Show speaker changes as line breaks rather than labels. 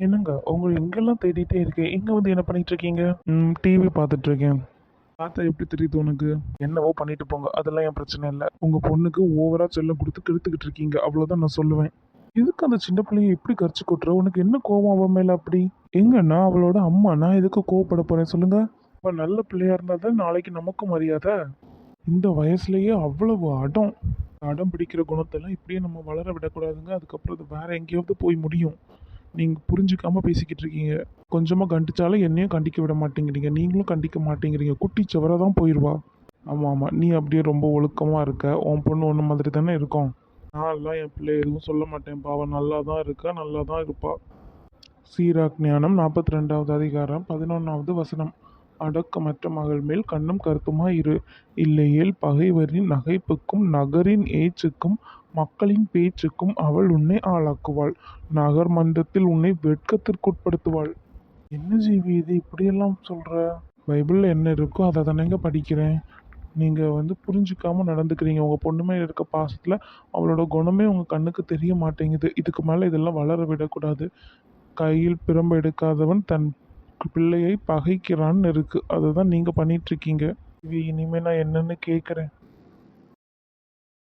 என்னங்க? உங்களை எங்கெல்லாம் தேடிட்டே இருக்கேன் எங்கே வந்து என்ன பண்ணிட்டு இருக்கீங்க ம் டிவி பார்த்துட்டு இருக்கேன் பார்த்தா எப்படி தெரியுது உனக்கு? என்னவோ பண்ணிட்டு போங்க. அதெல்லாம் என் பிரச்சனை இல்லை. உங்கள் பொண்ணுக்கு ஓவரா செல்லம் கொடுத்து கெடுத்துக்கிட்டு இருக்கீங்க. அவ்வளோதான் நான் சொல்லுவேன். எதுக்கு அந்த சின்ன பிள்ளைய எப்படி கரிச்சு கொட்டுற? உனக்கு என்ன கோவம் அவன் மேலே அப்படி? எங்கன்னா அவளோட அம்மா? நான் எதுக்கு கோவப்பட போறேன்? சொல்லுங்க. அவள் நல்ல பிள்ளையா இருந்தால் தான் நாளைக்கு நமக்கும் மரியாதை. இந்த வயசுலயே அவ்வளவு அடம். அடம் பிடிக்கிற குணத்தெல்லாம் இப்படியே நம்ம வளர விடக்கூடாதுங்க. அதுக்கப்புறம் அது வேற எங்கேயாவது போய் முடியும். நீங்கள் புரிஞ்சுக்காமல் பேசிக்கிட்டு இருக்கீங்க. கொஞ்சமாக கண்டிச்சாலும் என்னையும் கண்டிக்க விட மாட்டேங்கிறீங்க. நீங்களும் கண்டிக்க மாட்டேங்கிறீங்க. குட்டி செவரை தான் போயிடுவா ஆமாம் ஆமாம் நீ அப்படியே ரொம்ப ஒழுக்கமாக இருக்க. உன் பொண்ணு ஒன்று மாதிரி தானே இருக்கும். நான்லாம் என் பிள்ளை எதுவும் சொல்ல மாட்டேன். பாவம் நல்லா தான் இருக்கா? நல்லா தான் இருப்பா. சீராக் ஞானம் நாற்பத்தி ரெண்டாவது அதிகாரம் பதினொன்றாவது வசனம். அடக்கமற்ற மகள் மேல் கண்ணும் கருத்துமாய் இரு. இல்லையேல் பகைவரின் நகைப்புக்கும் நகரின் ஏச்சுக்கும் மக்களின் பேச்சுக்கும் அவள் உன்னை ஆளாக்குவாள். நகர் மன்றத்தில் உன்னை வெட்கத்திற்குட்படுத்துவாள். என்ன ஜீவி இது? இப்படியெல்லாம் சொல்கிற பைபிளில் என்ன இருக்கோ அதை தானேங்க படிக்கிறேன். நீங்கள் வந்து புரிஞ்சிக்காமல் நடந்துக்கிறீங்க. உங்கள் பொண்ணு மேலே இருக்க பாசத்தில் அவளோட குணமே உங்கள் கண்ணுக்கு தெரிய மாட்டேங்குது. இதுக்கு மேலே இதெல்லாம் வளர விடக்கூடாது. கையில் பிரம்பு எடுக்காதவன் தன் பிள்ளையை பகைக்கிறான்னு இருக்கு. அதுதான் நீங்கள் பண்ணிகிட்ருக்கீங்க இது இனிமேல் நான் என்னென்னு கேட்குறேன்